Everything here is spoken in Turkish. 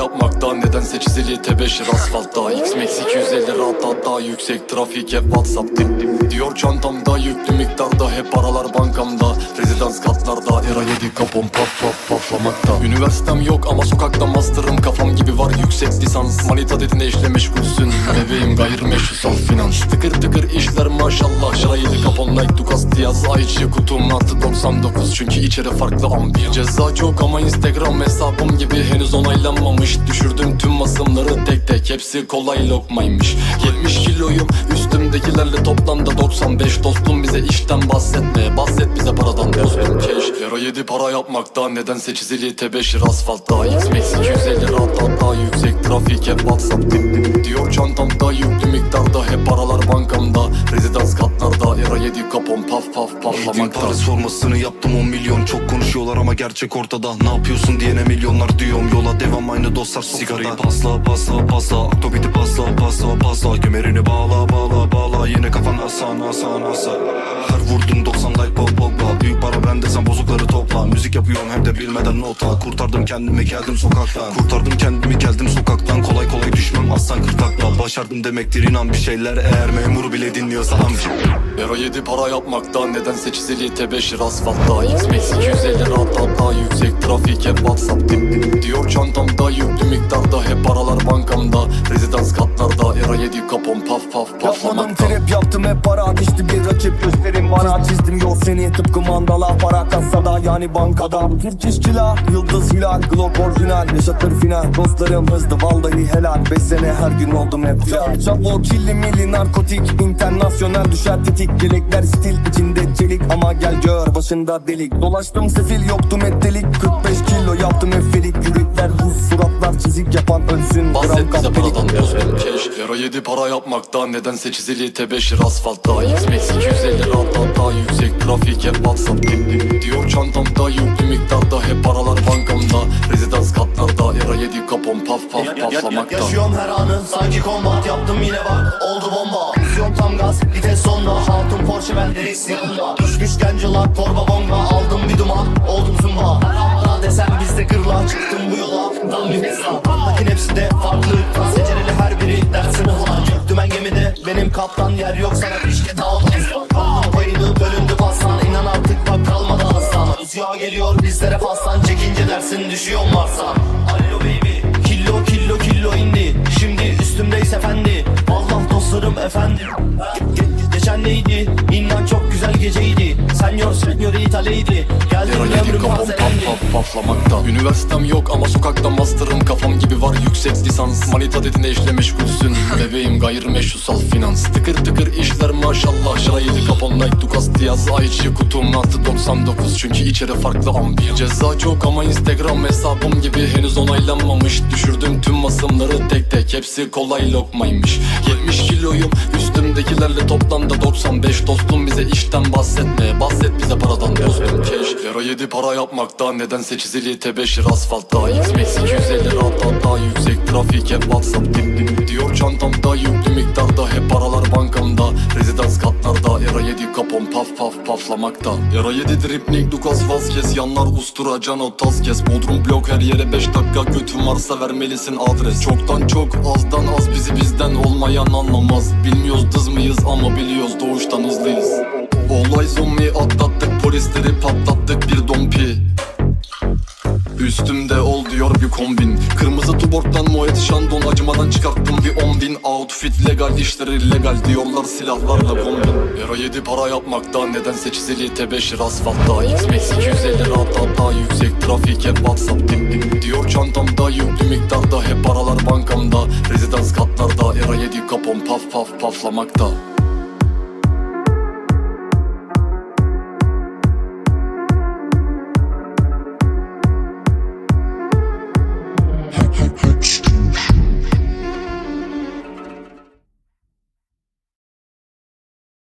yapmakta. Nedense çizili tebeşir asfaltta. X-Max 250 rahat hatta Yüksek trafik hep Whatsapp dip dip Diyor çantamda yüklü miktarda Hep paralar bankamda. Rezidans katlarda Era 7 kapon paf paf paflamakta. Üniversitem yok ama sokakta master'ım Kafam gibi var. Yüksek lisans Manita dedin eşle meşgulsün. Bebeğim gayrimeşru sal finans. Tıkır tıkır işler maşallah. Şara 7 kapon like Dukas Diaz Ayçi kutum artı 99 Çünkü içeri farklı ambiyans Ceza çok ama instagram hesabım gibi Henüz onaylanmamış Düşürdüm tüm masımları tek tek. Hepsi kolay lokmaymış. 70 kiloyum üstümdekilerle toplamda 95 Dostum bize işten bahsetme Bahset bize paradan dostum. Keş Euro 7 para yapmakta Nedense çizili tebeşir asfaltta. X-Max 250 rahat hatta Yüksek trafik hep Whatsapp dip dip Diyor çantamda yüklü paflamakta Paris formasını yaptım 10 milyon. Çok konuşuyorlar ama gerçek ortada. Ne yapıyorsun diyene milyonlar diyorum. Yola devam aynı dostlar sofrada Sigarayı pasla pasla pasla. Aktobiti pasla pasla pasla. Kemerini bağla bağla bağla. Yine kafan asan asan asan Her vurdum 90 like pop popla Büyük para bende sen bozukları topla. Müzik yapıyorum hem de bilmeden nota. Kurtardım kendimi geldim sokaktan. Kurtardım kendimi geldim sokaktan Başardım demektir inan bir şeyler. Eğer memuru bile dinliyorsa amca. Euro 7 para yapmakta Nedense çizili tebeşir asfaltta. X-Max 250 rahat hatta Yüksek trafik hep Whatsapp dip Diyor çantamda. Yüklü miktarda Hep paralar bankamda. Rezidans katlarda Era 7 kapon paf paf Yapmadım paflamakta trip yaptım hep para düştü seni tıpkı mandala para kasada yani bankada. Türk işçila yıldız hilal glock orijinal. Yaşatır final Dostlarım hızlı vallahi helal. 5 sene her gün oldum hep viral Çavo killi milli narkotik internasyonel. Düşer tetik Yelekler stil içinde çelik. Ama gel gör başında delik. Dolaştım sefil yoktum et delik 45 kilo yaptım hep Yürekler buz suratlar çizik yapan ölsün. Bahset bize paradan dostum keş Euro 7 para yapmakta Nedense çizili tebeşir asfaltta X-Max 250 rahat hatta Yüksek. Trafik hep Whatsapp dip dip Diyor çantamda yüklü miktarda Hep paralar bankamda. Rezidans katlarda Era 7 kapon paf paf Ya- ya- ya- paflamakta Yaşıyorum her anı sanki kombat yaptım yine bak. Oldu bomba. Misyon tam gaz vites sonda. Hatun Porsche ben direksiyonda Düşmüş gencılar torba bonga. Aldım bir duman oldum zumba Bana desen bizde gırla çıktım bu yola geliyor bizlere pastan Çekince dersin düşüyor varsa Alo baby Killo killo killo indi. Şimdi üstümdeyiz efendi. Allah dostlarım ge- Geçen neydi? İnan çok güzel geceydi. Senyor senyorita lady Geldim Era 7 ömrüm tazelendi Üniversitem yok ama sokakta master'ım Kafam gibi var. Yüksek lisans. Manita dedin eşle meşgulsün. Bebeğim gayrimeşrusal finans. Tıkır tıkır maşallah Şara 7 kapon like Dukas Diaz Ayçi kutum artı 99 Çünkü içeri farklı ambiyans Ceza çok. Ama instagram hesabım gibi Henüz onaylanmamış. Düşürdüm tüm masımları tek tek. Hepsi kolay lokmaymış. 70 kiloyum. Üstümdekilerle toplamda 95 Dostum bize işten bahsetme. Bahset bize paradan dostum. Keş Euro 7 para yapmakta Nedense çizili tebeşir asfaltta. X-Max 250 rahat hatta Yüksek trafik hep Whatsapp dip dip Diyor çantamda. Yüklü miktarda Hep 7 kapon paf paf paflamakta. Era 7 dripling Lucas Vazquez Yanlar ustura Cano tas kes. Bodrum blok her yere 5 dakika. Götün varsa vermelisin adres. Çoktan çok azdan az bizi bizden olmayan anlamaz. Bilmiyoruz dız mıyız ama biliyoruz doğuştan hızlıyız. Olay zombi atlattık polisleri patlattık bir dompi. Üstümde ol kombin. Kırmızı tuborgdan Moet Chandon Acımadan çıkarttım bir 10 bin. Outfit legal işleri legal diyorlar silahlarla kombin. Euro 7 para yapmakta Nedense çizili tebeşir asfaltta. X-Max 250 rahat hatta Yüksek trafik hep Whatsapp dip dip. Diyor çantamda yüklü miktarda Hep paralar bankamda. Rezidans katlarda Era 7 kapon paf paf paflamakta